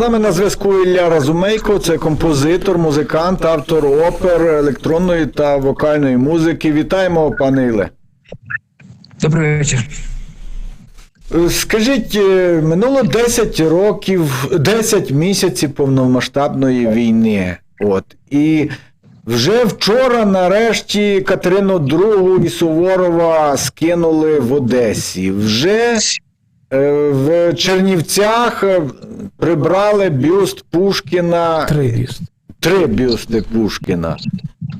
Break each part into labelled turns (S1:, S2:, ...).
S1: нами на зв'язку Ілля Разумейко, це композитор, музикант, автор опер, електронної та вокальної музики. Вітаємо, пане Іле.
S2: Добрий вечір.
S1: Е, Скажіть, е, минуло 10 років, 10 місяців повномасштабної війни. От. І вже вчора, нарешті, Катерину II і Суворова скинули в Одесі. Вже в Чернівцях е, прибрали бюст Пушкіна.
S3: Три бюст.
S1: Три бюсти Пушкіна.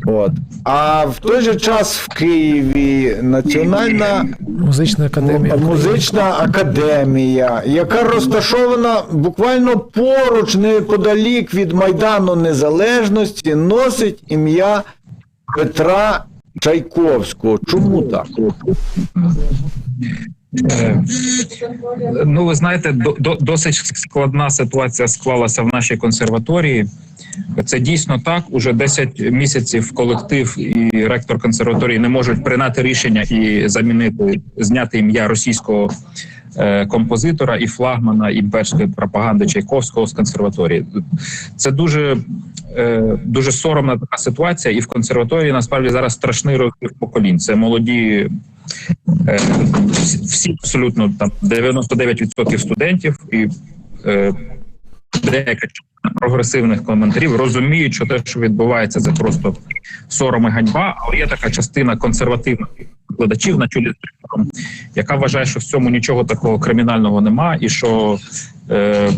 S1: От. А в той же час в Києві Національна
S3: Музична академія.
S1: Музична академія, яка розташована буквально поруч, неподалік від Майдану Незалежності, носить ім'я Петра Чайковського. Чому так?
S2: Е, Ну, ви знаєте, до, до, досить складна ситуація склалася в нашій консерваторії. Це дійсно так. Уже 10 місяців колектив і ректор консерваторії не можуть прийняти рішення і замінити зняти ім'я російського е, композитора і флагмана імперської пропаганди Чайковського з консерваторії. Це дуже, е, дуже соромна така ситуація, і в консерваторії насправді зараз страшний розрив поколінь. Це молоді всі всі абсолютно там 99% студентів і е, деяка прогресивних коментарів розуміють, що те, що відбувається, це просто сором і ганьба. Але є така частина консервативних викладачів на чолі яка вважає, що в цьому нічого такого кримінального нема, і що е,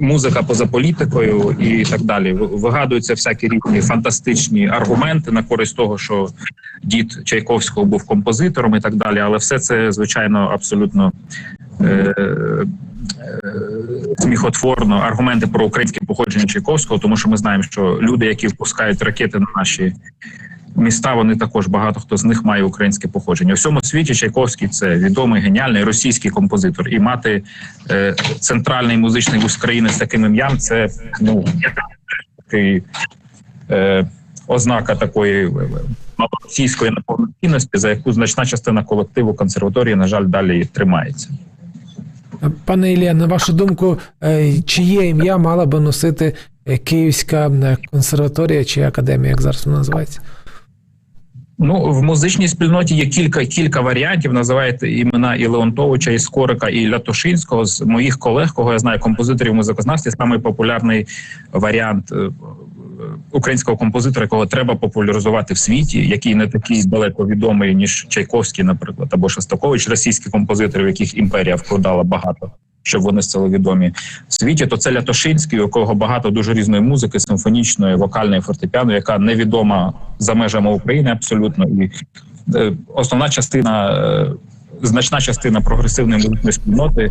S2: музика поза політикою і так далі. Вигадуються всякі різні фантастичні аргументи на користь того, що дід Чайковського був композитором і так далі. Але все це звичайно абсолютно е, е, сміхотворно аргументи про українське походження Чайковського, тому що ми знаємо, що люди, які впускають ракети на наші міста, вони також багато хто з них має українське походження. У всьому світі Чайковський це відомий геніальний російський композитор, і мати е, центральний музичний вуз країни з таким ім'ям, це ну такий. Е, Ознака такої е, малоросійської неповноцінності, за яку значна частина колективу консерваторії, на жаль, далі тримається.
S3: Пане Ілля, на вашу думку, е, чиє ім'я мала би носити е, Київська консерваторія чи академія, як зараз вона називається?
S2: Ну в музичній спільноті є кілька кілька варіантів. Називаєте імена і Леонтовича, і Скорика, і Лятошинського. З моїх колег, кого я знаю, композиторів музикознавців, самий популярний варіант е, українського композитора, якого треба популяризувати в світі, який не такий далеко відомий, ніж Чайковський, наприклад, або Шостакович, російські композитори, в яких імперія вкладала багато. Щоб вони стали відомі в світі, то це Лятошинський, у якого багато дуже різної музики, симфонічної, вокальної, фортепіано, яка невідома за межами України абсолютно. І е, основна частина, е, значна частина прогресивної музичної спільноти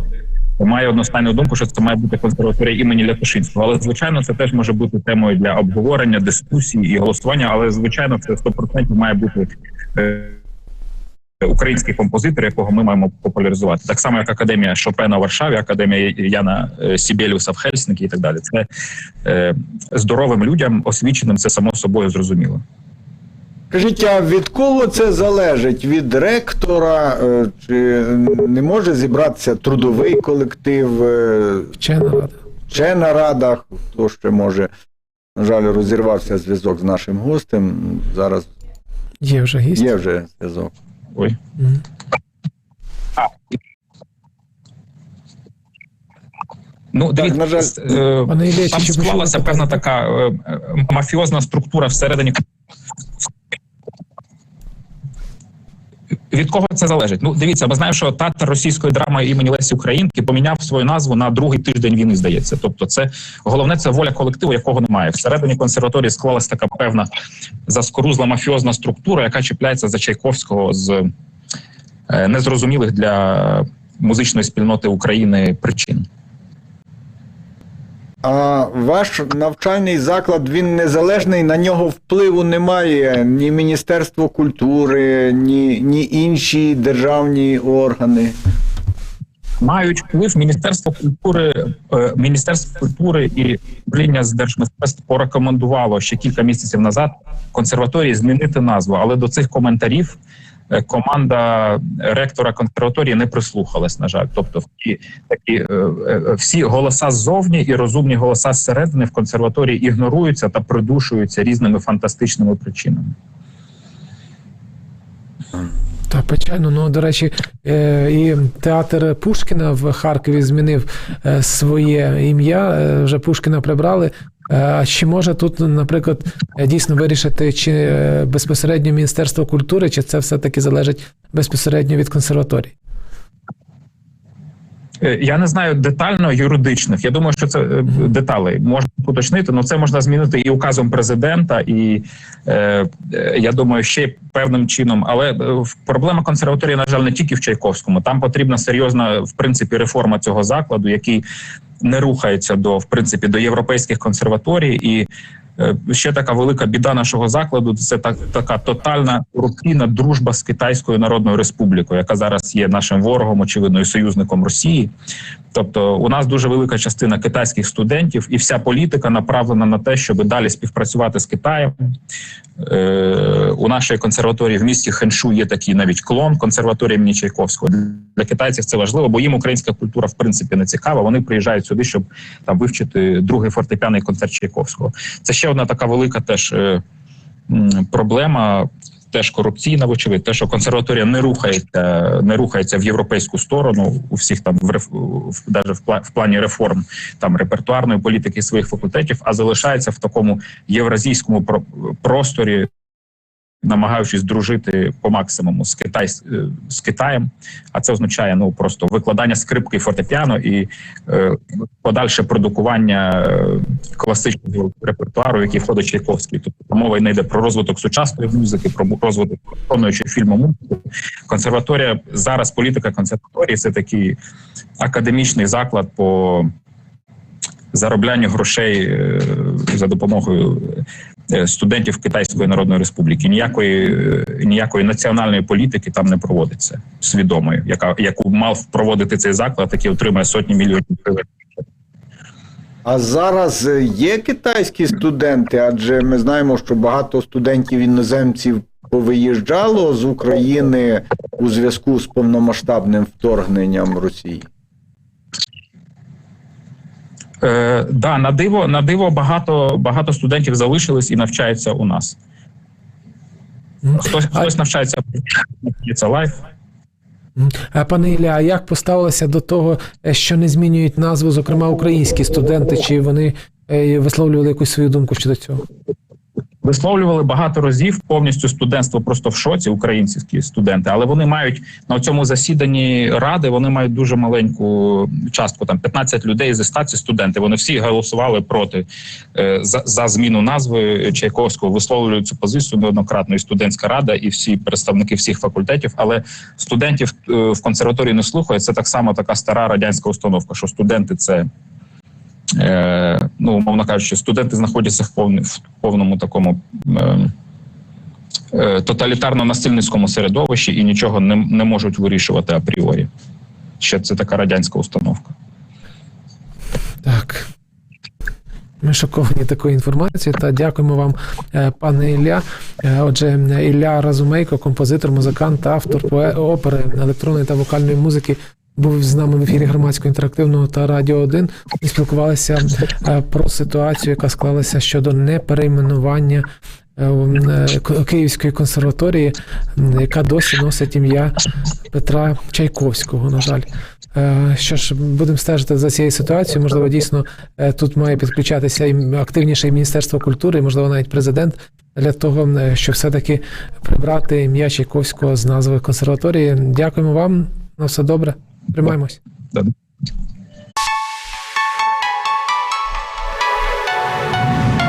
S2: має одностайну думку, що це має бути консерваторія імені Лятошинського. Але звичайно, це теж може бути темою для обговорення, дискусії і голосування. Але звичайно, це 100% має бути. Український композитор, якого ми маємо популяризувати, так само як академія Шопена у Варшаві, академія Яна е, Сібеліуса в Хельсинкі і так далі. Це е, здоровим людям, освіченим, це само собою зрозуміло.
S1: Кажіть, а від кого це залежить? Від ректора? е, Чи не може зібратися трудовий колектив? е,
S3: Вчена рада.
S1: Вчена рада? Хто ще може? На жаль, розірвався зв'язок з нашим гостем. Зараз
S3: Є вже гість.
S1: є вже зв'язок.
S2: Ой.
S3: Мгм.
S2: Ну, дивіться,
S1: на жаль.
S2: е, там склалася певна така е, е, мафіозна структура всередині. Від кого це залежить? Ну, дивіться, ми знаємо, що татар російської драми імені Лесі Українки поміняв свою назву на другий тиждень війни. Здається, тобто, це головне це воля колективу, якого немає. Всередині консерваторії склалася така певна заскорузла мафіозна структура, яка чіпляється за Чайковського з е, незрозумілих для музичної спільноти України причин.
S1: А ваш навчальний заклад він незалежний, на нього впливу немає ні Міністерство культури, ні, ні інші державні органи.
S2: мають вплив Міністерство культури, е, Міністерство культури і управління з держмистецтв порекомендувало ще кілька місяців назад консерваторії змінити назву, але до цих коментарів команда ректора консерваторії не прислухалась. На жаль, тобто всі такі е, е, всі голоса ззовні і розумні голоса зсередини в консерваторії ігноруються та придушуються різними фантастичними причинами.
S3: Та печально. Ну, до речі, е, і театр Пушкіна в Харкові змінив е, своє ім'я. е, Вже Пушкіна прибрали. Е, чи може тут, наприклад, дійсно вирішити, чи е, безпосередньо Міністерство культури, чи це все-таки залежить безпосередньо від консерваторії?
S2: Е, Я не знаю детально юридичних. Я думаю, що це деталі можна уточнити. але це можна змінити і указом президента, і я думаю, ще певним чином. Але проблема консерваторії, на жаль, не тільки в Чайковському. Там потрібна серйозна в принципі реформа цього закладу, який не рухається до в принципі до європейських консерваторій і. е, Ще така велика біда нашого закладу це так, така тотальна корупційна дружба з Китайською Народною Республікою, яка зараз є нашим ворогом, очевидно, і союзником Росії. Тобто, у нас дуже велика частина китайських студентів, і вся політика направлена на те, щоб далі співпрацювати з Китаєм. Е, у нашої консерваторії в місті Хеншу є такий навіть клон консерваторії імені Чайковського. Для китайців це важливо, бо їм українська культура в принципі не цікава. Вони приїжджають сюди, щоб там вивчити другий фортепіаний концерт Чайковського. Це ще одна така велика теж е, проблема. Теж корупційна, вочевидь, те, що консерваторія не рухається, не рухається в європейську сторону у всіх там в в в, плані реформ там репертуарної політики своїх факультетів, а залишається в такому євразійському про- просторі, намагаючись дружити по максимуму з Китай з Китаєм. А це означає ну просто викладання скрипки і фортепіано і е, подальше продукування е, класичного репертуару, який входить Чайковський. Тобто мова не йде про розвиток сучасної музики, про розвиток виконуючої фільму музики. Консерваторія зараз політика консерваторії це такий академічний заклад по зароблянню грошей е, за допомогою е, студентів Китайської Народної Республіки. Ніякої е, ніякої національної політики там не проводиться свідомої, яка яку мав проводити цей заклад, який отримує сотні мільйонів гривень.
S1: А зараз е, є китайські студенти, адже ми знаємо, що багато студентів іноземців повиїжджало з України у зв'язку з повномасштабним вторгненням Росії.
S2: Е, да, на диво, на диво багато, багато студентів залишились і навчаються у нас. Хтось, хтось навчається це лайф.
S3: Пане Ілля, а як поставилися до того, е, що не змінюють назву, зокрема українські студенти, чи вони е, висловлювали якусь свою думку щодо цього?
S2: Висловлювали багато разів повністю студентство просто в шоці, українські студенти, але вони мають на цьому засіданні ради. Вони мають дуже маленьку частку, там 15 людей зі 100 – це студенти. Вони всі голосували проти е, за, за зміну назви Чайковського. Висловлюють цю позицію неоднократно і студентська рада, і всі представники всіх факультетів. Але студентів е, в консерваторії не слухають. Це так само така стара радянська установка, що студенти це. Е, ну, умовно кажучи, студенти знаходяться в, повному такому е, е, тоталітарно-насильницькому середовищі і нічого не, не можуть вирішувати апріорі. Ще це така радянська установка.
S3: Так. Ми шоковані такою інформацією. Та дякуємо вам, е, пане Ілля. Отже, Ілля Разумейко, композитор, музикант та автор опери електронної та вокальної музики. Був з нами в ефірі громадського інтерактивного та радіо 1 і спілкувалися е, про ситуацію, яка склалася щодо неперейменування е, е, Київської консерваторії, яка досі носить ім'я Петра Чайковського. На жаль, що ж, будемо стежити за цією ситуацією. Можливо, дійсно тут має підключатися і активніше і Міністерство культури, і, можливо, навіть президент для того, щоб все-таки прибрати ім'я Чайковського з назви консерваторії. Дякуємо вам. На все добре. Тримаємось.